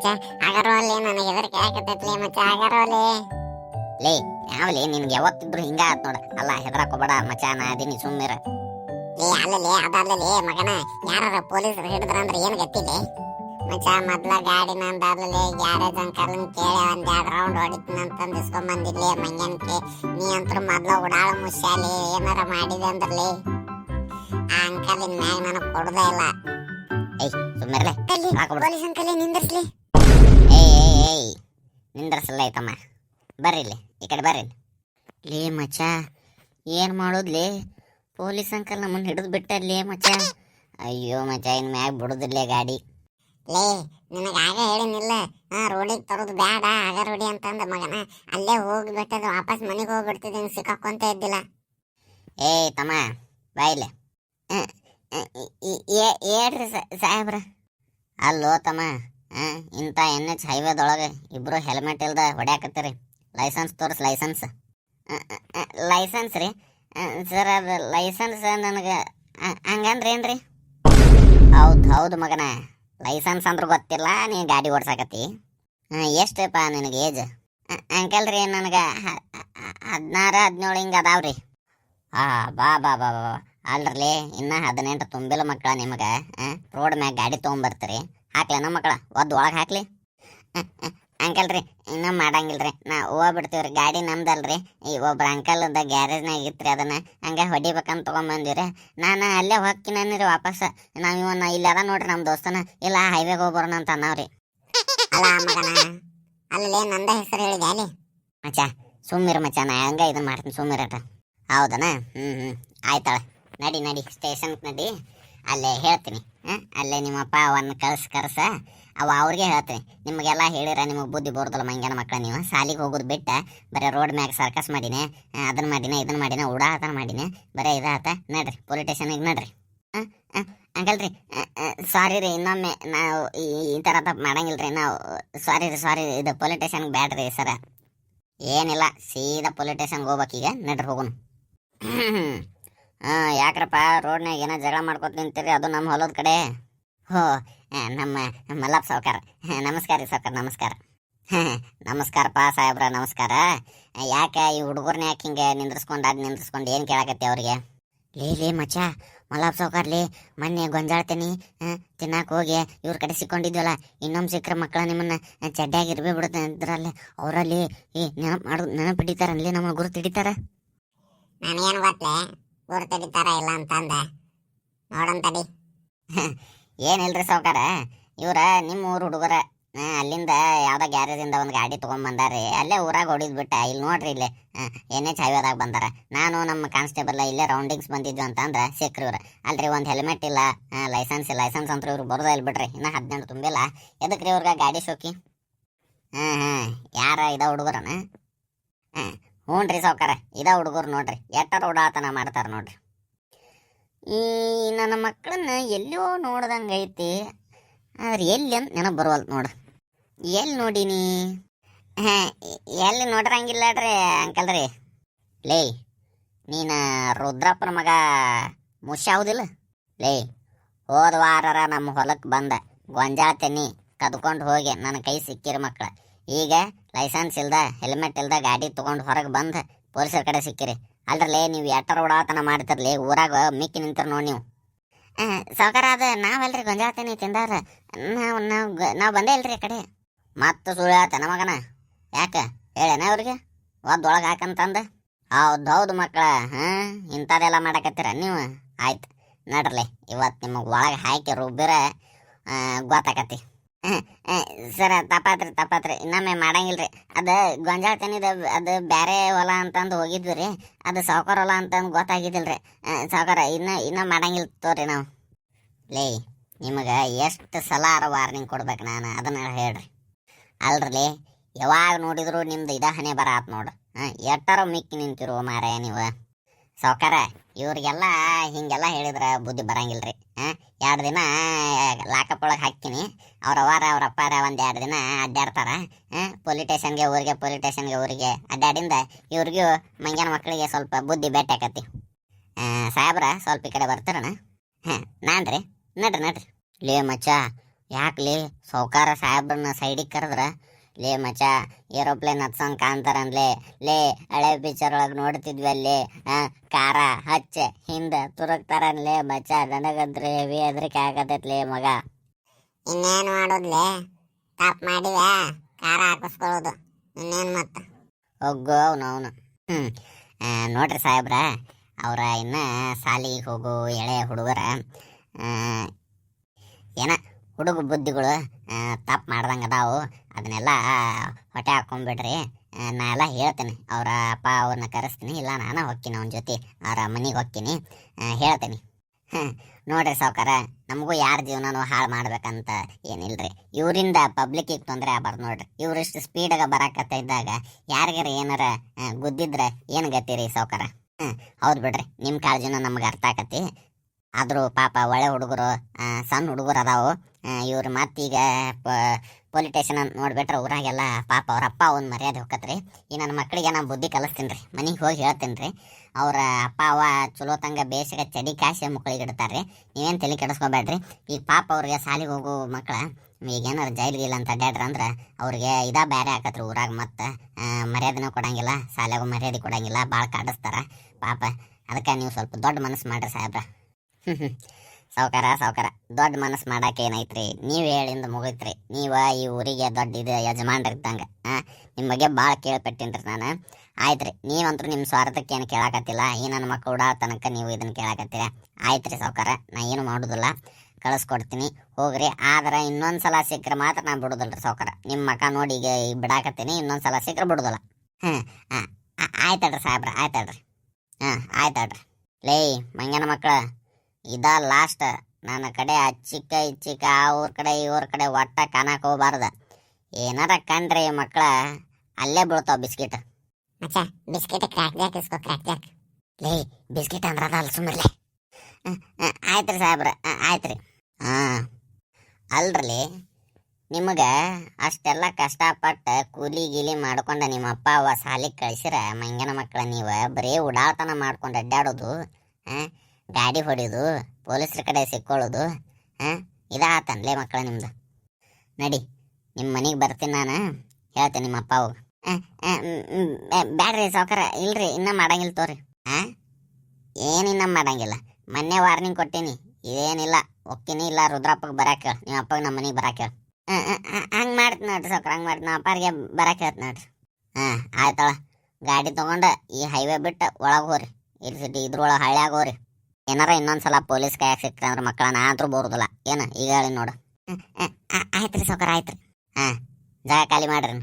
ಮಚ್ಚ ನನಗೆ ಹೆದರಿಕೆ ಆಗತೈತ್ಲೆ ಮಚ್ಚ ಅಗರ್ವಾಲೆ ಲೇ ಯಾವಲೇ ನಿನ್ಗೆ ಯಾವತ್ತಿದ್ರು ಹಿಂಗ ಆತ್ ನೋಡ. ಅಲ್ಲ ಹೆದರಾಕೋಬೇಡ ಮಚ್ಚ ನಾ ಅದೀನಿ ಸುಮ್ಮಿರ ಲೇ ಅಲ್ಲಲೇ ಅದಲ್ಲಲೇ ಮಗನ ಯಾರ ಪೊಲೀಸರು ಹಿಡಿದ್ರಂದ್ರೆ ಏನ್ ಗತ್ತಿಲೆ ಮಚ್ಚ ಮೊದ್ಲ ಗಾಡಿ ನಂದಾದ್ಲೇ ಗ್ಯಾರೇಜ್ ಅಂಕಲ್ ಕೇಳಿ ಒಂದ್ ಎರಡ್ ರೌಂಡ್ ಹೊಡಿತೀನಂತಂದ್ ಇಸ್ಕೊಂಡ್ ಬಂದಿದ್ಲೆ ಮಂಗ್ಯನ್ಕೆ ನೀ ಅಂತೂ ಮೊದ್ಲ ಉಡಾಳ ಮುಷ್ಯಾಲಿ ಏನಾರ ಮಾಡಿದೆ ಅಂದ್ರಲಿ ಆ ಅಂಕಲಿನ ಮ್ಯಾಗ ನನಗ್ ಕೊಡುದೇ ಇಲ್ಲ. ಏಯ್ ಸುಮ್ಮನೆ ಪೊಲೀಸ್ ಅಂಕಲಿ ನಿಂದಿರ್ಸ್ಲಿ? ಏಯ್ ನಿಂದ್ರಸಲ್ಲ ಐತಮ್ಮ ಬರ್ರಿ ಇಲ್ಲಿ ಈ ಕಡೆ ಬರ್ರಿ ಲೇ ಮಚ ಏನು ಮಾಡೋದ್ಲಿ ಪೊಲೀಸ್ ಅಂಕಲ್ ನಮ್ಮನ್ನ ಹಿಡಿದು ಬಿಟ್ಟಲ್ಲೇ ಮಚ ಅಯ್ಯೋ ಮಚ ಇನ್ ಮ್ಯಾಗ ಬಿಡುದಿಲ್ಲ ಗಾಡಿ ಲೇ ನಿನಗೆ ಆಗ ಹೇಳಿನಿಲ್ಲ ಹಾ ರೋಡಿಗೆ ತರೋದು ಬೇಡ ಆಗ ರೋಡಿ ಅಂತಂದ ಮಗನ ಅಲ್ಲೇ ಹೋಗಿ ಬಿಟ್ಟದು ವಾಪಸ್ ಮನೆಗೆ ಹೋಗ್ಬಿಡ್ತಿದ್ದೀನಿ ಸಿಕ್ಕಾಕೊಂತ ಇದ್ದಿಲ್ಲ ಏಯ್ ತಮ್ಮ ಬಾಯಿಲೆ ಹೇಳ್ರಿ ಸಾಹೇಬ್ರ ಅಲ್ಲೋ ತಮ್ಮ ಇಂಥ ಎನ್ ಎಚ್ ಹೈವೇದೊಳಗೆ ಇಬ್ರು ಹೆಲ್ಮೆಟ್ ಇಲ್ದ ಹೊಡ್ಯಾಕತ್ತೀರಿ. ಲೈಸೆನ್ಸ್ ತೋರಿಸ್ ಲೈಸೆನ್ಸ್ ಲೈಸೆನ್ಸ್ ರೀ. ಸರ್ ಅದು ಲೈಸೆನ್ಸ್ ನನಗೆ ಹಂಗಂದ್ರೆ ಏನ್ರಿ? ಹೌದು ಹೌದು ಮಗನ. ಲೈಸೆನ್ಸ್ ಅಂದ್ರೆ ಗೊತ್ತಿಲ್ಲ, ನೀ ಗಾಡಿ ಓಡ್ಸಾಕತ್ತಿ. ಎಷ್ಟಪ್ಪ ನಿನಗೆ ಏಜ್ ಅಂಕಲ್ ರೀ, ನನಗೆ ಹದಿನಾರು, ಹದಿನೇಳು ಹಿಂಗೆ ಅದಾವ್ರಿ ಆ ಬಾ ಬಾ ಬಾ ಬಾ ಅಲ್ರಲ್ಲಿ ಇನ್ನೂ ಹದಿನೆಂಟು ತುಂಬಿಲ್ಲ ಮಕ್ಕಳ ನಿಮಗೆ ರೋಡ್ ಮ್ಯಾಗ ಗಾಡಿ ತೊಗೊಂಬರ್ತೀರಿ. ಹಾಕ್ಲೇನ ಮಕ್ಕಳ ಒದ್ದು ಒಳಗೆ ಹಾಕ್ಲಿ. ಅಂಕಲ್ ರೀ ಇನ್ನೂ ಮಾಡಂಗಿಲ್ರಿ. ನಾ ಹೋಗ್ಬಿಡ್ತೀವ್ರಿ ಗಾಡಿ ನಮ್ದಲ್ರಿ. ಈ ಒಬ್ರು ಅಂಕಲ್ ಅದ ಗ್ಯಾರೇಜ್ನಾಗ ರೀ ಅದನ್ನ ಹಂಗೆ ಹೊಡಿಬೇಕಂತ ತೊಗೊಂಬಂದಿವ್ರಿ. ನಾನು ಅಲ್ಲೇ ಹೋಗ್ತೀನಿ ರೀ ವಾಪಸ್. ನಾವು ಇವನ್ನ ಇಲ್ಲದ ಅದ ನೋಡ್ರಿ ನಮ್ಮ ದೋಸ್ತನ. ಇಲ್ಲ ಹೈವೇಗೆ ಹೋಗ್ಬರೋಣ ಅಂತ ಅನ್ನವ್ರಿ. ಅಲ್ಲ ಮಗನ ಅಲ್ಲೇ ನಂದ ಹೆಸರು ಹೇಳಿ ಅಲ್ಲಿ ಮಚ್ಚ ಸುಮ್ಮಿರು ಮಚ್ಚ ನಾ ಹಂಗೆ ಇದನ್ನ ಮಾಡ್ತೀನಿ ಸುಮ್ಮಿರಟ ಹೌದನ? ಹ್ಞೂ ಹ್ಞೂ ಆಯ್ತಾಳೆ ನಡಿ ನಡಿ ಸ್ಟೇಷನ್ಗೆ ನಡಿ. ಅಲ್ಲೇ ಹೇಳ್ತೀನಿ ಅಲ್ಲೇ ನಿಮ್ಮಪ್ಪ ಅವನ್ನ ಕಳ್ಸ ಕರ್ಸ ಅವ ಅವ್ರಿಗೆ ಹೇಳ್ತೀನಿ. ನಿಮಗೆಲ್ಲ ಹೇಳಿರ ನಿಮಗೆ ಬುದ್ಧಿ ಬರೋದಲ್ಲ ಮಂಗ್ಯಾನ ಮಕ್ಕಳು ನೀವು. ಸಾಲಿಗೆ ಹೋಗೋದು ಬಿಟ್ಟ ಬರೀ ರೋಡ್ ಮ್ಯಾಗ ಸರ್ಕಸ್ ಮಾಡಿನಿ ಅದನ್ನ ಮಾಡಿನ ಇದನ್ನ ಮಾಡಿನ ಉಡಾತನ ಮಾಡಿನಿ, ಬರೀ ಇದಾತ. ನಡ್ರಿ ಪೊಲೀಸ್ ಸ್ಟೇಷನಿಗೆ ನಡ್ರಿ. ಅಂಕಲ್ ರೀ ಸಾರಿ ರೀ, ಇನ್ನೊಮ್ಮೆ ನಾವು ಈ ಥರ ತಪ್ಪು ಮಾಡಂಗಿಲ್ಲ ರೀ ನಾವು ಸಾರಿ ರೀ ಸಾರಿ ಇದು ಪೊಲೀಸ್ ಸ್ಟೇಷನ್ಗೆ ಬ್ಯಾಡ್ರಿ ಸರ. ಏನಿಲ್ಲ, ಸೀದಾ ಪೊಲೀಸ್ ಸ್ಟೇಷನ್ಗೆ ಹೋಗ್ಬೇಕೀಗ ನಡ್ರಿ ಹೋಗುನು ಹಾಂ, ಯಾಕ್ರಪ್ಪ? ರೋಡ್ನಾಗ ಏನೋ ಜಗಳ ಮಾಡ್ಕೊತ ನಿಂತೀರಿ ಅದು ನಮ್ಮ ಹೊಲದ ಕಡೆ. ಹೋ ನಮ್ಮ ಮಲ್ಲಪ್ಪ ಸಾವ್ಕಾರ. ನಮಸ್ಕಾರ ರೀ ಸಾವ್ಕಾರ, ನಮಸ್ಕಾರ. ನಮಸ್ಕಾರಪ್ಪ ಸಾಹೇಬ್ರ, ನಮಸ್ಕಾರ. ಯಾಕೆ ಈ ಹುಡುಗರ್ನ ಯಾಕೆ ಹಿಂಗೆ ನಿಂದ್ರಿಸ್ಕೊಂಡು ಅದು ನಿಂದ್ರಿಸ್ಕೊಂಡು ಏನು ಕೇಳಾಕತ್ತಿ ಅವ್ರಿಗೆ? ಲೇ ಲೇ, ಮಚ್ಚ ಮಲ್ಲಪ್ಪ ಸಾವ್ಕಾರ್ಲಿ ಮೊನ್ನೆ ಗೊಂಜಾಳ್ತೀನಿ ತಿನ್ನಕ್ಕೆ ಹೋಗಿ ಇವ್ರ ಕಡೆ ಸಿಕ್ಕೊಂಡಿದ್ವಲ್ಲ ಇನ್ನೊಂದು ಸಿಕ್ಕ್ರ ಮಕ್ಕಳ ನಿಮ್ಮನ್ನ ಚಡ್ಡಾಗಿ ಇರ್ಬೇ ಬಿಡುತ್ತೆ ಅಂದ್ರಲ್ಲಿ, ಅವರಲ್ಲಿ ಈ ನೆನಪು ಮಾಡು, ನೆನಪು ಹಿಡಿತಾರಲ್ಲಿ ನಮ್ಮ ಗುರುತು ಹಿಡಿತಾರ? ನಾನೇನು ಗೊತ್ತಲೆ ಗುರುತು ಹಿಡಿತಾರ ಇಲ್ಲ ಅಂತಂದ. ನೋಡಂತಡಿ ತಡಿ. ಏನಿಲ್ರಿ ಸಾವ್ಕಾರ? ಇವ್ರ ನಿಮ್ಮ ಊರು ಹುಡುಗರ ಅಲ್ಲಿಂದ ಯಾವ್ದೋ ಗ್ಯಾರೇಜಿಂದ ಒಂದು ಗಾಡಿ ತೊಗೊಂಬಂದಾರಿ ಅಲ್ಲೇ ಊರಾಗ ಹೊಡಿದ್ ಬಿಟ್ಟ. ಇಲ್ಲಿ ನೋಡ್ರಿ ಇಲ್ಲಿ ಎನ್ ಎಚ್ ಹೈವೇದಾಗ ಬಂದಾರ. ನಾನು ನಮ್ಮ ಕಾನ್ಸ್ಟೇಬಲ್ ಇಲ್ಲೇ ರೌಂಡಿಂಗ್ಸ್ ಬಂದಿದ್ವಿ ಅಂತಂದ್ರೆ ಸಿಕ್ರಿ ಇವ್ರು. ಅಲ್ರಿ ಒಂದು ಹೆಲ್ಮೆಟ್ ಇಲ್ಲ ಲೈಸೆನ್ಸ್ ಇಲ್ಲ ಲೈಸೆನ್ಸ್ ಅಂತ ಇವ್ರು ಬರೋದ ಇಲ್ಲ ಬಿಡ್ರಿ. ಇನ್ನೂ ಹದಿನೆಂಟು ತುಂಬಿಲ್ಲ. ಎದಕ್ಕೆ ರೀ ಇವ್ರಿಗೆ ಗಾಡಿ ಶೋಕಿ? ಹಾಂ ಹಾಂ, ಯಾರ ಇದ ಹುಡುಗರನ? ಹಾಂ ಹ್ಞೂ ರೀ ಸಾವ್ಕಾರ, ಇದ ಹುಡುಗರು ನೋಡ್ರಿ, ಎಟ್ಟರ ಉಡಾತನ ಮಾಡ್ತಾರೆ ನೋಡ್ರಿ. ಈ ನನ್ನ ಮಕ್ಕಳನ್ನ ಎಲ್ಲೋ ನೋಡ್ದಂಗೆ ಐತಿ, ಆದ್ರೆ ಎಲ್ಲಿ ಅಂತ ನೆನಪು ಬರುವಲ್ತು ನೋಡು. ಎಲ್ಲಿ ನೋಡೀನಿ? ಹಾಂ, ಎಲ್ಲಿ ನೋಡ್ರಂಗಿಲ್ಲಡ್ರಿ ಅಂಕಲ್ ರೀ. ಲೇ, ನೀನು ರುದ್ರಪ್ಪನ ಮಗ ಮುಷ್ಯಾವುದಿಲ್ಲ ಲೇ, ಹೋದ ವಾರರ ನಮ್ಮ ಹೊಲಕ್ಕೆ ಬಂದ, ಗೊಂಜಾಳ ತೆನ್ನಿ, ಕದ್ಕೊಂಡು ಹೋಗಿ, ನನ್ನ ಕೈ ಸಿಕ್ಕಿರ ಮಕ್ಕಳು ಈಗ ಲೈಸೆನ್ಸ್ ಇಲ್ದ ಹೆಲ್ಮೆಟ್ ಇಲ್ದ ಗಾಡಿ ತೊಗೊಂಡು ಹೊರಗೆ ಬಂದು ಪೊಲೀಸರ ಕಡೆ ಸಿಕ್ಕಿರಿ. ಅಲ್ರಲ್ಲೇ ನೀವು ಎಟ್ಟರ ಉಡಾತನ ಮಾಡ್ತಿರ್ಲಿ ಊರಾಗ ಮಿಕ್ಕಿ ನಿಂತಿರ ನೋಡಿ ನೀವು. ಸಾವುಕಾರ ಅದು ನಾವೆಲ್ರಿ ಗೊಂಜಾಳ ತೆನಿ ತಿಂದಾರ. ನಾವು ನಾವು ನಾವು ಬಂದೇ ಇಲ್ರಿ ಆ ಕಡೆ. ಮತ್ತೆ ಸುಳ್ಳು ಹೇಳ್ತಾನ ಮಗನ. ಯಾಕೆ? ಹೇಳೇನ ಅವ್ರಿಗೆ? ಒದ್ದೊಳಗೆ ಹಾಕಂತಂದು? ಹೌದು ಹೌದು ಮಕ್ಕಳ, ಹಾಂ? ಇಂಥದ್ದೆಲ್ಲ ಮಾಡಕತ್ತೀರ ನೀವು? ಆಯ್ತು, ನಡ್ರಲಿ. ಇವತ್ತು ನಿಮಗೆ ಒಳಗೆ ಹಾಕಿ ರುಬ್ಬಿರ ಗೊತ್ತಾಕತಿ ಸರ, ತಪ್ಪಾತ್ರಿ ತಪ್ಪಾತ್ರಿ. ಇನ್ನೊಮ್ಮೆ ಮಾಡಂಗಿಲ್ರಿ. ಅದು ಗೊಂಜಾಳ ತೆನಿದ ಅದು ಬೇರೆ ಹೊಲ ಅಂತಂದು ಹೋಗಿದ್ವಿ ರೀ ಅದು ಸಾವುಕಾರ ಹೊಲ ಅಂತಂದು ಗೊತ್ತಾಗಿದ್ದಿಲ್ರಿ. ಸಾವುಕಾರ, ಇನ್ನು, ಇನ್ನೂ ಮಾಡಂಗಿಲ್ಲ ತೋರಿ ನಾವು. ಲೇ, ನಿಮಗೆ ಎಷ್ಟು ಸಲ ವಾರ್ನಿಂಗ್ ಕೊಡ್ಬೇಕು ನಾನು? ಅದನ್ನ ಹೇಳ್ರಿ. ಅಲ್ರಿ ಯಾವಾಗ ನೋಡಿದ್ರು ನಿಮ್ದು ಇದ ಹಣೆ ಬರ ಆತ್ ನೋಡು. ಹಾಂ, ಎಟ್ಟರ ಮಿಕ್ಕಿ ನಿಂತಿರು ಮಾರಾಯ ನೀವು. ಸಾವ್ಕಾರ, ಇವರಿಗೆಲ್ಲ ಹಿಂಗೆಲ್ಲ ಹೇಳಿದ್ರೆ ಬುದ್ಧಿ ಬರಂಗಿಲ್ರಿ. ಹಾಂ ಎರಡು ದಿನ ಲಾಕಪ್ ಒಳಗೆ ಹಾಕ್ತೀನಿ. ಅವ್ರ ಅವಾರ ಅವ್ರ ಅಪ್ಪಾರ ಒಂದು ಎರಡು ದಿನ ಅಡ್ಡಾಡ್ತಾರ. ಪೊಲೀಸ್ ಸ್ಟೇಷನ್ಗೆ ಊರಿಗೆ ಪೊಲೀಸ್ ಸ್ಟೇಷನ್ಗೆ ಊರಿಗೆ ಅಡ್ಡಾಡಿಂದ ಇವ್ರಿಗೂ ಮಂಗ್ಯಾನ ಮಕ್ಕಳಿಗೆ ಸ್ವಲ್ಪ ಬುದ್ಧಿ ಭೇಟಿ ಆಕತಿ. ಸಾಹೇಬ್ರ ಸ್ವಲ್ಪ ಈ ಕಡೆ ಬರ್ತಾರಣ. ಹಾಂ ನಾನು ರೀ ನಡ್ರಿ ನಡ್ರಿ. ಲೇ ಮಚ್ಚ ಲೇ ಸೌಕಾರ ಸಾಹೇಬ್ರನ್ನ ಸೈಡಿಗೆ ಕರೆದ್ರ ಲೇ ಮಚ ಏರೋಪ್ಲೇನ್ ಹತ್ಸಂಗ್ ಕಾಣ್ತಾರನ್ಲೇ ಲೇ ಹಳೆ ಪಿಕ್ಚರ್ ಒಳಗೆ ನೋಡ್ತಿದ್ವಿ ಅಲ್ಲಿ. ಕಾರ ಹಚ್ಚ ಹಿಂದ ತುರುಕ್ತಾರನ್ಲೇ ಮಚ ನನಗಂದ್ರೆ ಹೆವಿ ಹೆದರಿಕೆ ಆಗತೈತ್ಲೇ ಮಗ. ಇನ್ನೇನ್ ಮಾಡೋದ್ಲೆ? ಟಾಪ್ ಮಾಡಿವ ಖಾರ ಹಾಕಿಸ್ಕೊಳ್ಳೋದು. ಇನ್ನೇನ್ ಮತ್ತ? ಒಗ್ಗು ಅವನು ಅವನು ಹ್ಞೂ ನೋಡ್ರಿ ಸಾಹೇಬ್ರ ಅವ್ರ ಇನ್ನ ಸಾಲಿಗೆ ಹೋಗೋ ಎಳೆ ಹುಡುಗರ. ಏನ? ಹುಡುಗ ಬುದ್ಧಿಗಳು ತಪ್ಪು ಮಾಡ್ದಂಗೆ ಅದಾವು. ಅದನ್ನೆಲ್ಲ ಹೊಟ್ಟೆ ಹಾಕೊಂಡ್ಬಿಡ್ರಿ ನಾ ಎಲ್ಲ ಹೇಳ್ತೀನಿ. ಅವರ ಅಪ್ಪ ಅವ್ರನ್ನ ಕರೆಸ್ತೀನಿ. ಇಲ್ಲ, ನಾನು ಹೋಗ್ತೀನಿ ಅವನ ಜೊತೆ. ಅವರ ಮನೆಗೆ ಹೋಗ್ತೀನಿ. ಹೇಳ್ತೀನಿ. ನೋಡ್ರಿ ಸಾವುಕಾರ, ನಮಗೂ ಯಾರ ಜೀವನನೂ ಹಾಳು ಮಾಡ್ಬೇಕಂತ ಏನಿಲ್ಲರಿ ಇವರಿಂದ ಪಬ್ಲಿಕ್ಕಿಗೆ ತೊಂದರೆ ಆಗ್ಬಾರ್ದು ನೋಡ್ರಿ. ಇವ್ರಿಷ್ಟು ಸ್ಪೀಡಾಗ ಬರಕತ್ತ ಇದ್ದಾಗ ಯಾರಿಗಾರ ಏನಾರ ಗುದ್ದಿದ್ರೆ ಏನು ಗತಿ ರೀ ಸಾವ್ಕಾರ? ಹ್ಞೂ ಹೌದು ಬಿಡ್ರಿ. ನಿಮ್ಮ ಕಾಳಜಿನ ನಮ್ಗೆ ಅರ್ಥ ಆಕತಿ ಆದರೂ ಪಾಪ ಒಳ್ಳೆ ಹುಡುಗರು ಸಣ್ಣ ಹುಡುಗರು ಅದಾವು. ಇವ್ರು ಮತ್ತೀಗ ಪೊಲೀಸ್ ಸ್ಟೇಷನ್ ಅಂತ ನೋಡ್ಬಿಟ್ರೆ ಊರಾಗೆಲ್ಲ ಪಾಪ ಅವ್ರ ಅಪ್ಪ ಒಂದು ಮರ್ಯಾದೆ ಹೋಗತ್ರಿ ಈ ನನ್ನ ಮಕ್ಕಳಿಗೆ ನಾನು ಬುದ್ಧಿ ಕಲಿಸ್ತೀನಿ ರೀ. ಮನೆಗೆ ಹೋಗಿ ಹೇಳ್ತೀನಿ ರೀ. ಅವ್ರ ಅಪ್ಪ, ಅವ ಚಲೋ ತಂಗ, ಬೇಸಿಗೆ ಚಡಿ ಕಾಸಿ ಮಕ್ಕಳಿಗೆ ಇಡ್ತಾರೆ ನೀವೇನು ತಲೆ ಕೆಡಿಸ್ಕೋಬೇಡ್ರಿ. ಈಗ ಪಾಪ ಅವ್ರಿಗೆ ಶಾಲೆಗೆ ಹೋಗೋ ಮಕ್ಕಳ ಈಗ ಏನಾರು ಜೈಲಿಗೆ ಇಲ್ಲ ಅಂತ ಅಡ್ಡಾಡ್ರ ಅಂದ್ರೆ ಅವ್ರಿಗೆ ಇದಾ ಬೇರೆ ಆಕತ್ರಿ ಊರಾಗ ಮತ್ತೆ ಮರ್ಯಾದೆನೂ ಕೊಡಂಗಿಲ್ಲ ಶಾಲೆಗೂ ಮರ್ಯಾದೆ ಕೊಡಂಗಿಲ್ಲ ಭಾಳ ಕಾಡಿಸ್ತಾರ. ಪಾಪ, ಅದಕ್ಕೆ ನೀವು ಸ್ವಲ್ಪ ದೊಡ್ಡ ಮನಸ್ಸು ಮಾಡ್ರಿ ಸಾಹೇಬ್ರ. ಸಾವ್ಕಾರ, ಸಾವುಕಾರ. ದೊಡ್ಡ ಮನಸ್ಸು ಮಾಡಕ್ಕೆ ಏನೈತ್ರಿ? ನೀವು ಹೇಳಿಂದ ಮುಗಿತ್ರಿ. ನೀವ ಈ ಊರಿಗೆ ದೊಡ್ಡ ಇದು ಯಜಮಾನ್ರ ಇದ್ದಂಗೆ ಹಾಂ ನಿಮ್ಮ ಬಗ್ಗೆ ಭಾಳ ಕೇಳ್ಪಟ್ಟಿನ್ರಿ ನಾನು. ಆಯ್ತ್ರಿ, ನೀವಂತರೂ ನಿಮ್ಮ ಸ್ವಾರ್ಥಕ್ಕೆ ಏನು ಕೇಳಾಕತ್ತಿಲ್ಲ. ಈ ನನ್ನ ಮಕ್ಕಳು ಉಡಾ ತನಕ ನೀವು ಇದನ್ನ ಕೇಳಾಕತ್ತೀರ. ಆಯ್ತ್ರಿ ಸಾವುಕಾರ, ನಾ ಏನು ಮಾಡೋದಿಲ್ಲ. ಕಳಿಸ್ಕೊಡ್ತೀನಿ. ಹೋಗ್ರಿ, ಆದ್ರೆ ಇನ್ನೊಂದು ಸಲ ಸಿಕ್ಕರೆ ಮಾತ್ರ ನಾ ರೀ ಸಾವುಕಾರ. ನಿಮ್ಮ ಮಕ್ಕ ನೋಡಿ ಈಗ ಬಿಡಾಕತ್ತೀನಿ ಇನ್ನೊಂದು ಸಲ ಸಿಕ್ಕರೆ ಬಿಡೋದಿಲ್ಲ. ಹ್ಞೂ ಆಯ್ತಾಳ್ರಿ ಸಾಹೇಬ್ರ ಆಯ್ತಾಳ್ರಿ ಹಾಂ ಆಯ್ತಾಳ್ರಿ ಲೇ ಮಂಗನ ಮಕ್ಕಳ ಇದ ಲಾಸ್ಟ್ ನನ್ನ ಕಡೆ ಅಚ್ಚಿಕ್ಕ ಇಚ್ಚಿಕ್ಕ ಆ ಊರ ಕಡೆ ಇವ್ರ ಕಡೆ ಒಟ್ಟ ಕಾಣಕ್ ಹೋಗ್ಬಾರ್ದ. ಏನಾರ ಕಂಡ್ರಿ ಮಕ್ಕಳ ಅಲ್ಲೇ ಬೀಳ್ತಾವ ಬಿಸ್ಕಿಟ್. ಮಚ್ಚ ಬಿಸ್ಕೆಟ್ ಕ್ರ್ಯಾಕ್ ಜಾಕ್ ಇಸ್ಕೋ ಕ್ರ್ಯಾಕ್ ಜಾಕ್ ಲೇ ಬಿಸ್ಕಿಟ್ ಅಂದ್ರೆ ಅಲ್ಲ ಸುಮ್ಮನೆ ಆಯ್ತ್ರಿ ಸಾಹೇಬ್ರ ಆ, ಆಯ್ತ್ರಿ. ಹಾಂ ಅಲ್ರಿ ನಿಮಗೆ ಅಷ್ಟೆಲ್ಲ ಕಷ್ಟಪಟ್ಟು ಕೂಲಿ ಗೀಲಿ ಮಾಡ್ಕೊಂಡ ನಿಮ್ಮ ಅಪ್ಪ ಅವ್ವ ಸಾಲಿಗೆ ಕಳ್ಸಿರ ಮಂಗನ ಮಕ್ಕಳ ನೀವು ಬರೀ ಉಡಾಳ್ತನ ಮಾಡ್ಕೊಂಡು ಅಡ್ಡಾಡೋದು ಹಾಂ ಗಾಡಿ ಹೊಡಿಯೋದು ಪೊಲೀಸ್ರ ಕಡೆ ಸಿಕ್ಕೊಳ್ಳೋದು, ಹಾಂ? ಇದಾತನ್ಲೇ ಮಕ್ಕಳ ನಿಮ್ದು. ನಡಿ ನಿಮ್ಮ ಮನೆಗೆ ಬರ್ತೀನಿ ನಾನು, ಹೇಳ್ತೀನಿ ನಿಮ್ಮ ಅಪ್ಪ ಅವಾಗ ಬ್ಯಾಡ್ರಿ ಸಾವ್ಕಾರ, ಇಲ್ರಿ, ಇನ್ನೂ ಮಾಡಂಗಿಲ್ಲ ತೋರಿ. ಹಾಂ? ಏನು ಇನ್ನೂ ಮಾಡಂಗಿಲ್ಲ? ಮೊನ್ನೆ ವಾರ್ನಿಂಗ್ ಕೊಟ್ಟೀನಿ, ಇದೇನಿಲ್ಲ, ಒಕ್ಕಿನಿ ಇಲ್ಲ, ರುದ್ರಪ್ಪಗೆ ಬರಾಕ ಹೇಳಿ, ನಿಮ್ಮ ಅಪ್ಪಗೆ ನಮ್ಮ ಮನೆಗೆ ಬರಾಕ ಹೇಳಿ. ಹಂಗೆ ಮಾಡ್ತೀನಿ ನೋಡ್ರಿ ಸಾವ್ಕಾರ, ಹಂಗೆ ಮಾಡ್ತೀನಿ ನಮ್ಮ ಅಪ್ಪಾರಿಗೆ ಬರಾಕ ಹೇಳ್ತೀನಿ ನೋಡ್ರಿ. ಹಾಂ ಆಯ್ತಳ ಗಾಡಿ ತೊಗೊಂಡು ಈ ಹೈವೇ ಬಿಟ್ಟು ಒಳಗೆ ಹೋಗ್ರಿ ಇಲ್ಲಿ ಸಿಟಿ ಇದ್ರೊಳಗೆ ಹಳ್ಳಿಯಾಗ ಹೋರಿ. ಏನಾರ ಇನ್ನೊಂದ್ಸಲ ಪೊಲೀಸ್ ಕೈಯಾಗ ಸಿಕ್ತ ಅಂದ್ರೆ ಮಕ್ಕಳ ಆದ್ರೂ ಬರುದಿಲ್ಲ. ಏನು? ಈಗ ಹೇಳಿ ನೋಡು. ಆಯ್ತು ರೀ ಆಯ್ತ್ರಿ ಆಯ್ತು ರೀ ಹಾಂ ಜಾಗ ಖಾಲಿ ಮಾಡ್ರಿ.